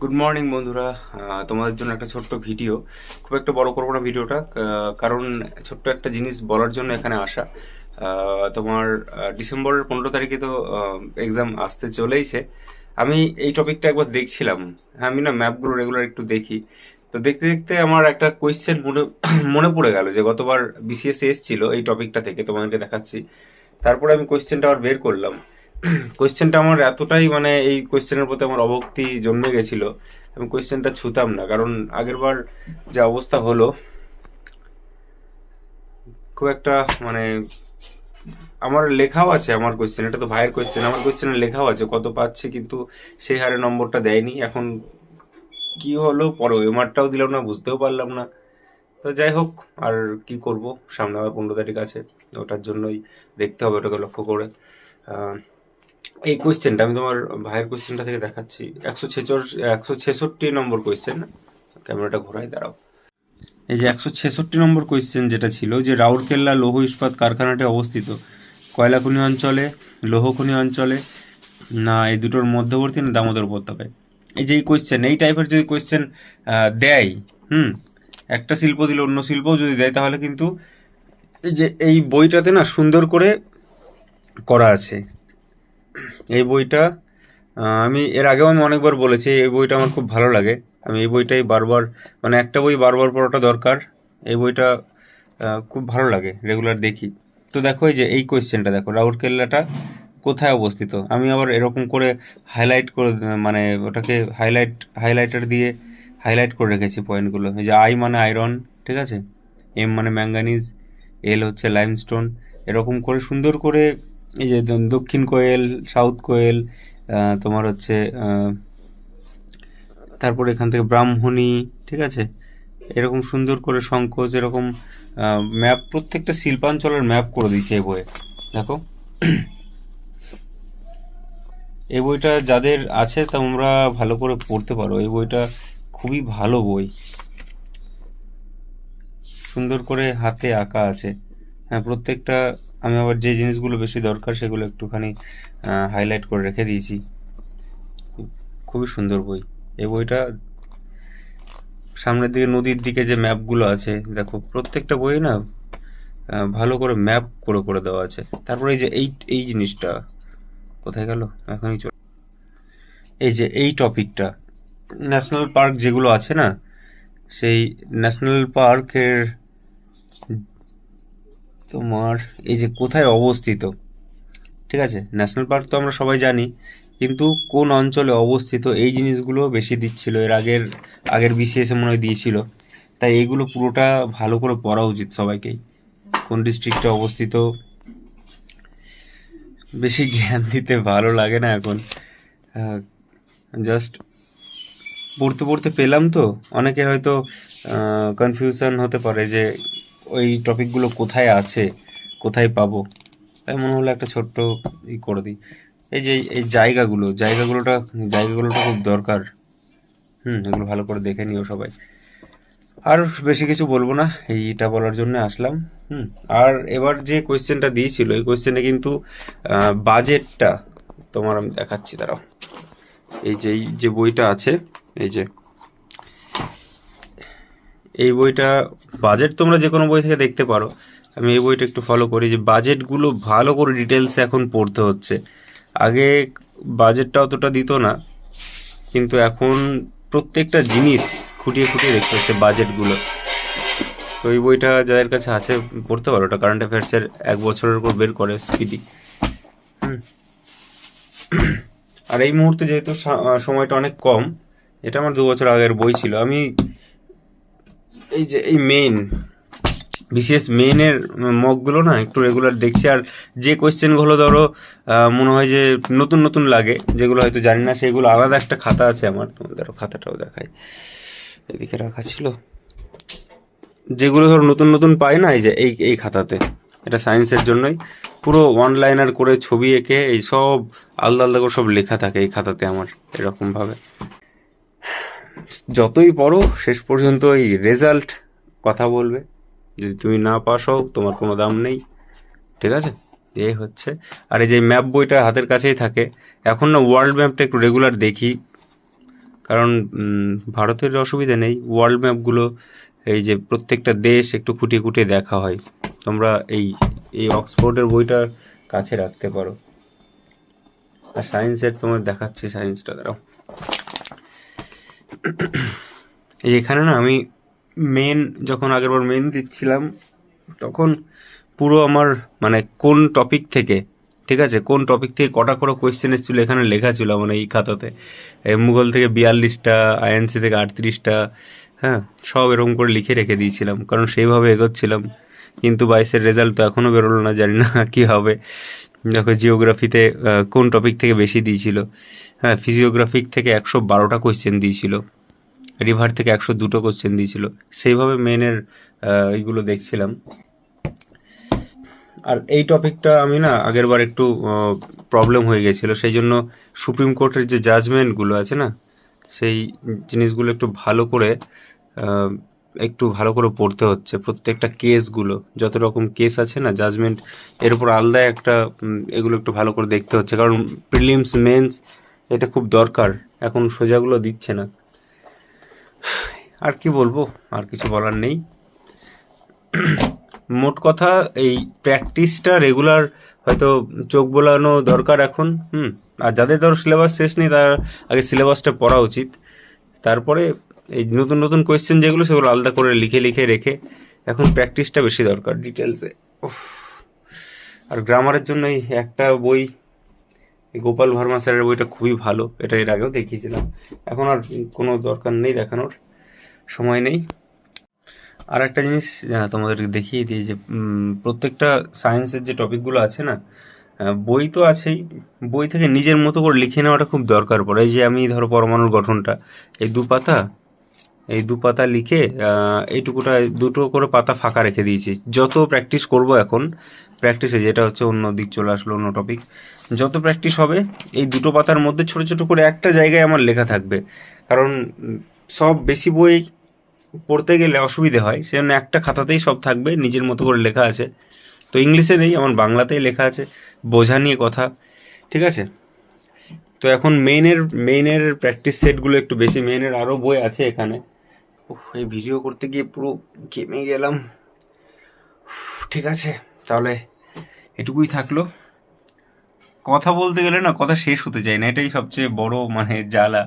Good morning বন্ধুরা। তোমাদের জন্য একটা ছোট্ট ভিডিও। খুব একটা বড় করব না ভিডিওটা কারণ ছোট্ট একটা জিনিস বলার জন্য এখানে আসা। তোমার ডিসেম্বরের পনেরো তারিখে তো এক্সাম আসতে চলেইছে। আমি এই টপিকটা একবার দেখছিলাম। হ্যাঁ আমি না ম্যাপগুলো রেগুলার একটু দেখি। তো দেখতে দেখতে আমার একটা কোয়েশ্চেন মনে মনে পড়ে গেল যে গতবার বিসিএস এসছিল এই টপিকটা থেকে, তোমাদেরকে দেখাচ্ছি। তারপরে আমি কোয়েশ্চেনটা আবার বের করলাম। কোয়েশ্চেনটা আমার এতটাই মানে এই কোয়েশ্চেনের প্রতি আমার অভক্তি জন্মে গেছিল, আমি কোয়েশ্চেনটা ছুতাম না। কারণ আগেরবার যে অবস্থা হলো, খুব একটা মানে আমার লেখাও আছে আমার কোয়েশ্চেন এটা তো ভাইয়ের কোয়েশ্চেন আমার কোয়েশ্চেনে লেখাও আছে, কত পাচ্ছে কিন্তু সেই হারে নম্বরটা দেয়নি। এখন কি হলো পরে ওয়েমারটাও দিলাম না, বুঝতেও পারলাম না। তো যাই হোক, আর কি করব, সামনে আবার পনেরো তারিখ আছে, ওটার জন্যই দেখতে হবে, ওটাকে লক্ষ্য করে। এই কোয়েশ্চেনটা আমি তোমার ভাইয়ের কোয়েশ্চেনটা থেকে দেখাচ্ছি। একশো ছেচল্লিশ একশো ছেষট্টি নম্বর কোয়েশ্চেন ক্যামেরাটা ঘোরাই দাঁড়াও। এই যে একশো ছেষট্টি নম্বর কোয়েশ্চেন যেটা ছিল, যে রাউরকেল্লা লৌহ ইস্পাত কারখানাটি অবস্থিত। কয়লা খনি অঞ্চলে, লৌহ খনি অঞ্চলে, না এই দুটোর মধ্যবর্তী, না দামোদর উপত্যকায়? এই যে এই কোয়েশ্চেন এই টাইপের যদি কোয়েশ্চেন দেয়, হুম, একটা শিল্প দিলে অন্য শিল্পও যদি দেয়, তাহলে কিন্তু এই যে এই বইটাতে না সুন্দর করে করা আছে। এই বইটা আমি এর আগেও আমি অনেকবার বলেছি, এই বইটা আমার খুব ভালো লাগে। আমি এই বইটাই বারবার মানে একটা বই বারবার পড়াটা দরকার। এই বইটা খুব ভালো লাগে, রেগুলার দেখি। তো দেখো এই যে, এই কোয়েশ্চেনটা দেখো রাউরকেল্লাটা কোথায় অবস্থিত? আমি আবার এরকম করে হাইলাইট করে মানে ওটাকে হাইলাইট হাইলাইটার দিয়ে হাইলাইট করে রেখেছি পয়েন্টগুলো এই যে আই মানে আয়রন ঠিক আছে? এম মানে ম্যাঙ্গানিজ এল হচ্ছে লাইমস্টোন এরকম করে সুন্দর করে এই যে দক্ষিণ কোয়েল সাউথ কোয়েল তোমার হচ্ছে তারপর এখান থেকে ব্রাহ্মণী, ঠিক আছে? এরকম সুন্দর করে সংকোচ, এরকম ম্যাপ প্রত্যেকটা শিল্পাঞ্চলের ম্যাপ করে দিয়েছে এই বইয়ে। দেখো। এই বইটা যাদের আছে, তোমরা ভালো করে পড়তে পারো। এই বইটা খুবই ভালো বই। সুন্দর করে হাতে আঁকা আছে। হ্যাঁ প্রত্যেকটা আমি আবার যে জিনিসগুলো বেশি দরকার সেগুলো একটুখানি হাইলাইট করে রেখে দিয়েছি। খুবই সুন্দর বই। এই বইটা সামনের দিকে নদীর দিকে যে ম্যাপগুলো আছে, দেখো প্রত্যেকটা বই না ভালো করে ম্যাপ করে করে দেওয়া আছে। তারপরে এই যে এই এই জিনিসটা, কোথায় গেল? এখনই চল। এই যে এই টপিকটা ন্যাশনাল পার্ক যেগুলো আছে না, সেই ন্যাশনাল পার্কের তোমার এই যে কোথায় অবস্থিত, ঠিক আছে? ন্যাশনাল পার্ক তো আমরা সবাই জানি, কিন্তু কোন অঞ্চলে অবস্থিত এই জিনিসগুলো বেশি দিচ্ছিল? এর আগের আগের বিসিএসে মনে হয় দিয়েছিল। তাই এইগুলো পুরোটা ভালো করে পড়া উচিত সবাইকেই। কোন ডিস্ট্রিক্টে অবস্থিত, বেশি জ্ঞান দিতে ভালো লাগে না এখন। জাস্ট পড়তে পড়তে পেলাম তো। অনেকের হয়তো কনফিউশন হতে পারে যে ওই টপিকগুলো কোথায় আছে, কোথায় পাবো? তাই মনে হলো একটা ছোট্ট ই করে দিই। এই যে, এই জায়গাগুলো, জায়গাগুলোটা জায়গাগুলোটা খুব দরকার। হুম, এগুলো ভালো করে দেখে নিও সবাই। আর বেশি কিছু বলব না এইটা বলার জন্য আসলাম। হুম, আর এবার যে কোয়েশ্চেনটা দিয়েছিল, এই কোয়েশ্চেনে কিন্তু বাজেটটা তোমার আমি দেখাচ্ছি, দাঁড়াও। এই যে এই যে বইটা আছে, এই যে এই বইটা বাজেট তোমরা যে কোনো বই থেকে দেখতে পারো। আমি এই বইটা একটু ফলো করি যে বাজেটগুলো ভালো করে ডিটেলসে এখন পড়তে হচ্ছে। আগে বাজেটটা অতটা দিত না, কিন্তু এখন প্রত্যেকটা জিনিস খুঁটিয়ে খুঁটিয়ে দেখতে হচ্ছে বাজেটগুলো তো এই বইটা যাদের কাছে আছে, পড়তে পারো। ওটা কারেন্ট অ্যাফেয়ার্সের এক বছরের উপর বের করে স্পিডি আর এই মুহূর্তে যেহেতু সময়টা অনেক কম, এটা আমার দু বছর আগের বই ছিল। আমি এই যে, এই মেইন বিশেষ মেইনের মকগুলো না একটু রেগুলার দেখছি। আর যে কোয়েশ্চেনগুলো ধরো মনে হয় যে নতুন নতুন লাগে, যেগুলো হয়তো জানি না, সেগুলো আলাদা একটা খাতা আছে আমার। তোমাদের খাতাটাও দেখাই। এদিকে রাখা ছিল। যেগুলো ধরো নতুন নতুন পাই না, এই যে, এই এই খাতাতে। এটা সায়েন্সের জন্যই। পুরো ওয়ান লাইনার করে ছবি এঁকে, এই সব আলাদা আলাদা করে সব লেখা থাকে এই খাতাতে আমার এরকম ভাবে যতই পড়ো, শেষ পর্যন্ত ওই রেজাল্ট কথা বলবে। যদি তুমি না পাস হও, তোমার কোনো দাম নেই। ঠিক আছে? এই হচ্ছে। আর এই যে ম্যাপ বইটা হাতের কাছেই থাকে, এখন না ওয়ার্ল্ড ম্যাপটা একটু রেগুলার দেখি। কারণ ভারতের অসুবিধা নেই। ওয়ার্ল্ড ম্যাপগুলো এই যে প্রত্যেকটা দেশ একটু খুঁটিয়ে খুঁটিয়ে দেখা হয়। তোমরা এই এই অক্সফোর্ডের বইটার কাছে রাখতে পারো। আর সায়েন্সের তোমার দেখাচ্ছি সায়েন্সটা দাঁড়াও। এখানে না আমি মেন যখন আগেরবার মেন দিচ্ছিলাম, তখন পুরো আমার মানে কোন টপিক থেকে, ঠিক আছে? কোন টপিক থেকে কটা করে কোয়েশ্চেন এসেছিল এখানে লেখা ছিল মানে এই খাতাতে। মুঘল থেকে বিয়াল্লিশটা, আইএনসি থেকে আটত্রিশটা হ্যাঁ? সব এরকম করে লিখে রেখে দিয়েছিলাম, কারণ সেইভাবে এগোচ্ছিলাম। কিন্তু বাইশের রেজাল্ট তো এখনও বেরোলো না, জানি না কী হবে। দেখো জিওগ্রাফিতে কোন টপিক থেকে বেশি দিয়েছিল? হ্যাঁ ফিজিওগ্রাফিক থেকে একশো বারোটা কোয়েশ্চেন দিয়েছিল। রিভার থেকে একশো দুটো কোশ্চেন দিয়েছিল। সেইভাবে মেনের এইগুলো দেখছিলাম। আর এই টপিকটা আমি না আগেরবার একটু প্রবলেম হয়ে গেছিল। সেই জন্য সুপ্রিম কোর্টের যে জাজমেন্টগুলো আছে না, সেই জিনিসগুলো একটু ভালো করে একটু ভালো করে পড়তে হচ্ছে। প্রত্যেকটা কেসগুলো, যত রকম কেস আছে না জাজমেন্ট এর উপর আলাদা একটা এগুলো একটু ভালো করে দেখতে হচ্ছে। কারণ প্রিলিমস মেন্স এটা খুব দরকার। এখন সোজাগুলো দিচ্ছে না। আর কি বলব? আর কিছু বলার নেই। মোট কথা, এই প্র্যাকটিসটা রেগুলার হয়তো চোখ বোলানো দরকার এখন, হুম। আর যাদের ধরো সিলেবাস শেষ নেই, তার আগে সিলেবাসটা পড়া উচিত। তারপরে এই নতুন নতুন কোয়েশ্চেন যেগুলো সেগুলো আলাদা করে লিখে লিখে রেখে এখন প্র্যাকটিসটা বেশি দরকার ডিটেলসে আর গ্রামারের জন্য এই একটা বই গোপাল ভার্মা স্যারের বইটা খুবই ভালো, এটা এর আগেও দেখিয়েছিলাম। এখন আর কোনো দরকার নেই দেখানোর, সময় নেই। আর একটা জিনিস তোমাদেরকে দেখিয়ে দিই যে প্রত্যেকটা সায়েন্সের যে টপিকগুলো আছে না বই তো আছেই। বই থেকে নিজের মতো করে লিখে নেওয়াটা খুব দরকার পড়ে। এই যে আমি ধরো পরমাণুর গঠনটা, এই দু পাতা এই দু পাতা লিখে এইটুকুটা, দুটো করে পাতা ফাঁকা রেখে দিয়েছি। যত প্র্যাকটিস করব এখন প্র্যাকটিসে যেটা হচ্ছে অন্য দিক চলে আসলো, অন্য টপিক যত প্র্যাকটিস হবে, এই দুটো পাতার মধ্যে ছোট ছোট করে একটা জায়গায় আমার লেখা থাকবে। কারণ, সব বেশি বই পড়তে গেলে অসুবিধে হয়, সেজন্য একটা খাতাতেই সব থাকবে, নিজের মতো করে লেখা আছে। তো ইংলিশে নেই, আমার বাংলাতেই লেখা আছে, বোঝা নিয়ে কথা, ঠিক আছে? তো এখন মেইনের মেইনের প্র্যাকটিস সেটগুলো একটু বেশি মেইনের আরও বই আছে এখানে। এই ভিডিও করতে গিয়ে পুরো ঘেমে গেলাম। ঠিক আছে, তাহলে এটুকুই থাকল। কথা বলতে গেলে না, কথা শেষ হতে চায় না, এটাই সবচেয়ে বড় মানে জ্বালা।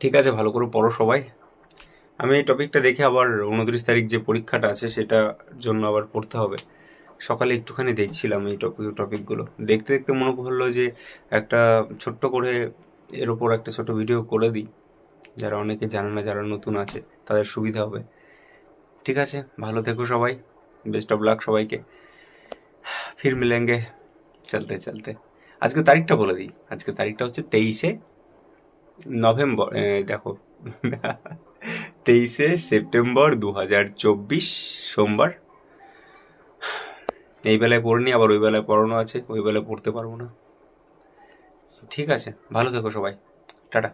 ঠিক আছে, ভালো করে পড়ো সবাই। আমি এই টপিকটা দেখে আবার উনত্রিশ তারিখ যে পরীক্ষাটা আছে সেটার জন্য আবার পড়তে হবে। সকালে একটুখানি দেখছিলাম এই টপিক টপিকগুলো দেখতে দেখতে মনে পড়ল যে একটা ছোট্ট করে এর ওপর একটা ছোট ভিডিও করে দিই। যারা অনেকে জানে না যারা নতুন আছে, তাদের সুবিধা হবে। ঠিক আছে, ভালো থেকো সবাই। বেস্ট অফ লাক সবাইকে। ফির মিলেঙ্গে চলতে চলতে। আজকে তারিখটা বলে দিই। আজকে তারিখটা হচ্ছে তেইশে নভেম্বর দেখো। তেইশে সেপ্টেম্বর দু হাজার চব্বিশ, সোমবার। এই বেলায় পড়িনি, আবার ওই বেলায় পড়ানো আছে, ওই বেলায় পড়তে পারব না। ঠিক আছে, ভালো থেকো সবাই। টাটা।